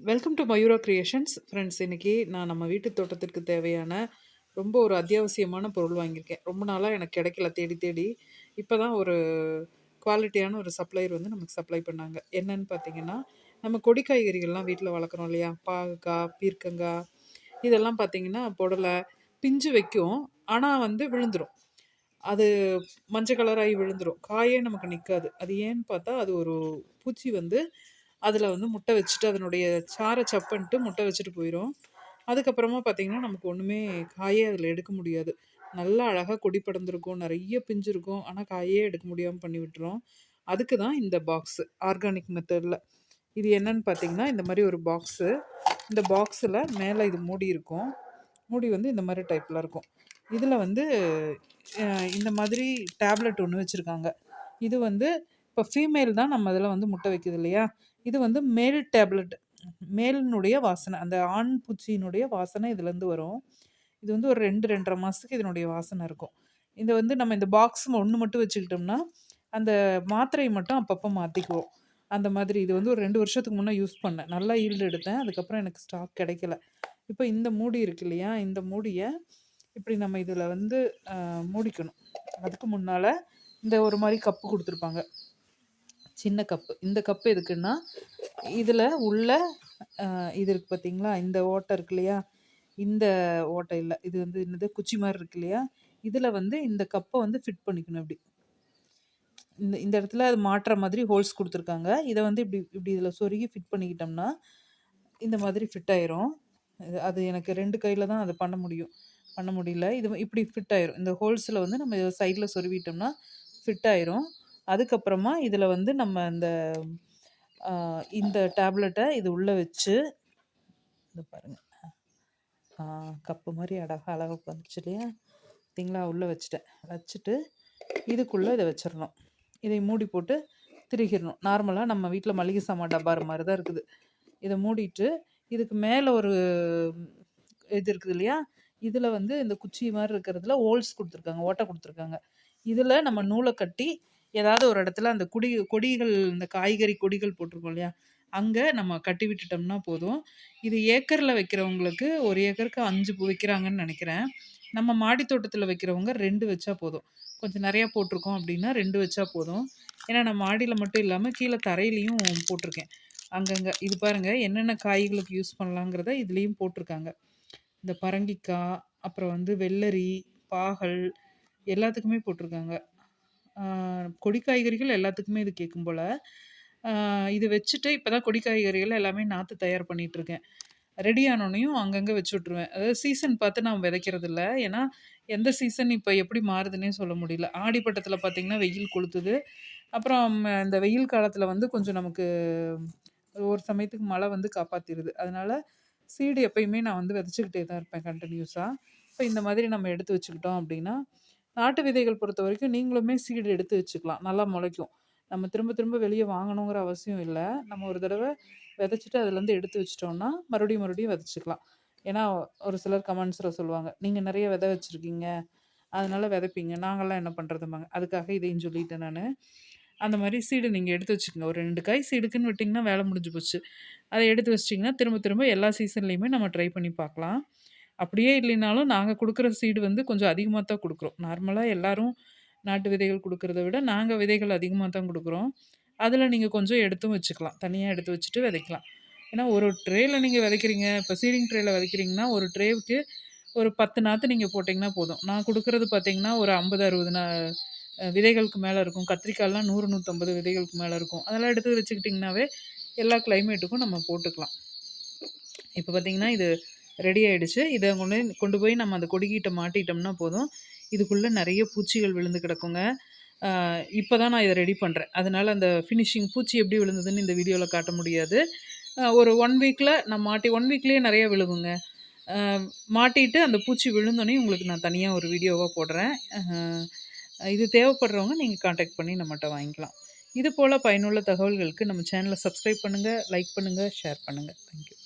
Welcome to Mayura creations friends இன்றைக்கி நான் நம்ம வீட்டு தோட்டத்திற்கு தேவையான ரொம்ப ஒரு அத்தியாவசியமான பொருள் வாங்கியிருக்கேன். ரொம்ப நாளாக எனக்கு கிடைக்கல தேடி தேடி. இப்போ தான் ஒரு குவாலிட்டியான ஒரு சப்ளையர் வந்து நமக்கு சப்ளை பண்ணாங்க. என்னன்னு பார்த்தீங்கன்னா நம்ம கொடி காய்கறிகள்லாம் வீட்டில் வளர்க்குறோம் இல்லையா? பாகக்காய் பீர்க்கங்காய் இதெல்லாம் பார்த்திங்கன்னா புடலை பிஞ்சு வைக்கும். ஆனால் வந்து விழுந்துடும் அது மஞ்சள் கலராகி விழுந்துடும் காயே நமக்கு நிற்காது அது ஏன்னு பார்த்தா அது ஒரு பூச்சி வந்து அதில் வந்து முட்டை வச்சுட்டு அதனுடைய சாரை சப்பன்ட்டு முட்டை வச்சுட்டு போயிடும் அதுக்கப்புறமா பார்த்திங்கன்னா நமக்கு ஒன்றுமே காயே அதில் எடுக்க முடியாது. நல்லா அழகாக கொடி படர்ந்துருக்கும் நிறைய பிஞ்சு இருக்கும் ஆனால் காயே எடுக்க முடியாமல் பண்ணி விட்டுரும். அதுக்கு தான் இந்த பாக்ஸு ஆர்கானிக் மெத்தடில் இது என்னன்னு பார்த்தீங்கன்னா இந்த மாதிரி ஒரு பாக்ஸு இந்த பாக்ஸில் மேலே இது மூடி இருக்கும். மூடி வந்து இந்த மாதிரி டைப்பில் இருக்கும். இதில் வந்து இந்த மாதிரி டேப்லெட் ஒன்று வச்சுருக்காங்க. இது வந்து இப்போ ஃபீமேல் தான் நம்ம இதில் வந்து முட்டை வைக்குது இல்லையா? இது வந்து மேல் டேப்லெட் மேலினுடைய வாசனை அந்த ஆண் பூச்சியினுடைய வாசனை இதுலேருந்து வரும். இது வந்து ஒரு ரெண்டு ரெண்டரை மாதத்துக்கு இதனுடைய வாசனை இருக்கும். இதை வந்து நம்ம இந்த பாக்ஸ் ஒன்று மட்டும் வச்சுக்கிட்டோம்னா அந்த மாத்திரையை மட்டும் அப்பப்போ மாற்றிக்குவோம் அந்த மாதிரி இது வந்து ஒரு ரெண்டு வருஷத்துக்கு முன்னே யூஸ் பண்ணேன். நல்லா ஈல்டு எடுத்தேன். அதுக்கப்புறம் எனக்கு ஸ்டாக் கிடைக்கல. இப்போ இந்த மூடி இருக்கு இல்லையா? இந்த மூடியை இப்படி நம்ம இதில் வந்து மூடிக்கணும். அதுக்கு முன்னால் இந்த ஒரு மாதிரி கப்பு கொடுத்துருப்பாங்க. சின்ன கப்பு இந்த கப்பு எதுக்குன்னா இதில் உள்ள இது இருக்குது பார்த்தீங்களா இந்த ஓட்டை இருக்கு இல்லையா? இந்த ஓட்டை இல்லை இது வந்து என்னது? குச்சி மாதிரி இருக்கு இல்லையா? இதில் வந்து இந்த கப்பை வந்து ஃபிட் பண்ணிக்கணும் இப்படி இந்த இந்த இடத்துல அது மாட்டுற மாதிரி ஹோல்ஸ் கொடுத்துருக்காங்க. இதை வந்து இப்படி இப்படி இதில் சொருகி ஃபிட் பண்ணிக்கிட்டோம்னா இந்த மாதிரி ஃபிட் ஆயிரும். அது எனக்கு ரெண்டு கையில் தான் அதை பண்ண முடியும். பண்ண முடியல. இது இப்படி ஃபிட் ஆயிரும். இந்த ஹோல்ஸில் வந்து நம்ம சைடில் சொருவிட்டோம்னா ஃபிட் ஆயிரும். அதுக்கப்புறமா இதில் வந்து நம்ம இந்த இந்த டேப்லெட்டை இது உள்ளே வச்சு இது பாருங்கள் கப்பு மாதிரி அழகாக அழகாக வந்துச்சு இல்லையா? பார்த்தீங்களா? உள்ளே வச்சுட்டேன். வச்சுட்டு இதுக்குள்ளே இதை வச்சிடணும் இதை மூடி போட்டு திருகிடணும் நார்மலாக நம்ம வீட்டில் மளிகை சாமான் டப்பாரு மாதிரி தான் இருக்குது. இதை மூடிட்டு இதுக்கு மேலே ஒரு இது இருக்குது இல்லையா? இதில் வந்து இந்த குச்சி மாதிரி இருக்கிறதுல ஹோல்ஸ் கொடுத்துருக்காங்க. ஓட்டை கொடுத்துருக்காங்க. இதில் நம்ம நூலை கட்டி ஏதாவது ஒரு இடத்துல அந்த குடி கொடிகள் இந்த காய்கறி கொடிகள் போட்டிருக்கோம் இல்லையா? அங்கே நம்ம கட்டி விட்டுட்டோம்னா போதும். இது ஏக்கரில் வைக்கிறவங்களுக்கு ஒரு ஏக்கருக்கு அஞ்சு வைக்கிறாங்கன்னு நினைக்கிறேன். நம்ம மாடி தோட்டத்தில் வைக்கிறவங்க ரெண்டு வச்சா போதும். கொஞ்சம் நிறையா போட்டிருக்கோம் அப்படின்னா ரெண்டு வச்சா போதும். ஏன்னா நான் மாடியில் மட்டும் இல்லாமல் கீழே தரையிலையும் போட்டிருக்கேன். அங்கங்கே இது பாருங்கள் என்னென்ன காய்களுக்கு யூஸ் பண்ணலாங்கிறத இதுலேயும் போட்டிருக்காங்க. இந்த பரங்கிக்காய் அப்புறம் வந்து வெள்ளரி பாகல் எல்லாத்துக்குமே போட்டிருக்காங்க. கொடி காய்கறிகள் எல்லாத்துக்குமே இது கேட்கும் போல். இது வச்சுட்டு இப்போ தான் கொடி காய்கறிகள் எல்லாமே நாற்று தயார் பண்ணிகிட்ருக்கேன் ரெடி ஆனோடனையும் அங்கங்கே வச்சு விட்ருவேன் அதாவது சீசன் பார்த்து நான் விதைக்கிறது இல்லை. ஏன்னா எந்த சீசன் இப்போ எப்படி மாறுதுன்னே சொல்ல முடியல. ஆடிப்பட்டத்தில் பார்த்திங்கன்னா வெயில் கொளுத்துது. அப்புறம் இந்த வெயில் காலத்தில் வந்து கொஞ்சம் நமக்கு ஒரு சமயத்துக்கு மழை வந்து காப்பாற்றிடுது அதனால் சீடு எப்பயுமே நான் வந்து விதைச்சிக்கிட்டே தான் இருப்பேன் கண்டினியூஸாக இப்போ இந்த மாதிரி நம்ம எடுத்து வச்சுக்கிட்டோம் அப்படின்னா நாட்டு விதைகள் பொறுத்த வரைக்கும் நீங்களுமே சீடு எடுத்து வச்சுக்கலாம். நல்லா முளைக்கும். நம்ம திரும்ப திரும்ப வெளியே வாங்கணுங்கிற அவசியம் இல்லை. நம்ம ஒரு தடவை விதைச்சிட்டு அதுலேருந்து எடுத்து வச்சிட்டோம்னா மறுபடியும் மறுபடியும் விதைச்சிக்கலாம். ஏன்னா ஒரு சிலர் கமெண்ட்ஸில் சொல்லுவாங்க நீங்கள் நிறைய விதை வச்சுருக்கீங்க. அதனால விதைப்பீங்க. நாங்கள்லாம் என்ன பண்ணுறதுமாங்க அதுக்காக இதையும் சொல்லிட்டேன் நான். அந்த மாதிரி சீடு நீங்கள் எடுத்து வச்சுக்கோங்க. ஒரு ரெண்டு காய் சீடுக்குன்னு விட்டிங்கன்னா வேலை முடிஞ்சு போச்சு. அதை எடுத்து வச்சிட்டிங்கன்னா திரும்ப திரும்ப எல்லா சீசன்லேயுமே நம்ம ட்ரை பண்ணி பார்க்கலாம். அப்படியே இல்லைனாலும் நாங்கள் கொடுக்குற சீடு வந்து கொஞ்சம் அதிகமாக தான் கொடுக்குறோம். நார்மலாக எல்லாரும் நாட்டு விதைகள் கொடுக்குறத விட நாங்கள் விதைகள் அதிகமாக தான் கொடுக்குறோம். அதில் நீங்கள் கொஞ்சம் எடுத்தும் வச்சுக்கலாம். தனியாக எடுத்து வச்சுட்டு விதைக்கலாம். ஏன்னா ஒரு ட்ரேயில் நீங்கள் விதைக்கிறீங்க இப்போ சீடிங் ட்ரேயில் விதைக்கிறீங்கன்னா ஒரு ட்ரேவுக்கு ஒரு பத்து நாற்று நீங்கள் போட்டிங்கன்னா போதும். நான் கொடுக்குறது பார்த்தீங்கன்னா ஒரு ஐம்பது அறுபது நா விதைகளுக்கு மேலே இருக்கும். கத்திரிக்காயெலாம் நூறு நூற்றம்பது விதைகளுக்கு மேலே இருக்கும். அதெல்லாம் எடுத்து வச்சுக்கிட்டிங்கனாவே எல்லா கிளைமேட்டுக்கும் நம்ம போட்டுக்கலாம். இப்போ பார்த்திங்கன்னா இது ரெடி ஆகிடுச்சு இதை கொண்டு கொண்டு போய் நம்ம அந்த கொடிக்கிட்ட மாட்டிட்டோம்னா போதும். இதுக்குள்ளே நிறைய பூச்சிகள் விழுந்து கிடக்குங்க. இப்போ தான் நான் இதை ரெடி பண்ணுறேன் அதனால் அந்த ஃபினிஷிங் பூச்சி எப்படி விழுந்ததுன்னு இந்த வீடியோவில் காட்ட முடியாது. ஒரு ஒன் வீக்கில் நான் மாட்டி ஒன் வீக்லேயே நிறைய விழுகுங்க. மாட்டிட்டு அந்த பூச்சி விழுந்தோன்னே உங்களுக்கு நான் தனியாக ஒரு வீடியோவாக போடுறேன். இது தேவைப்படுறவங்க நீங்கள் காண்டாக்ட் பண்ணி நம்மகிட்ட வாங்கிக்கலாம். இது போல் பயனுள்ள தகவல்களுக்கு நம்ம சேனலை சப்ஸ்கிரைப் பண்ணுங்கள் லைக் பண்ணுங்கள் ஷேர் பண்ணுங்கள் தேங்க்யூ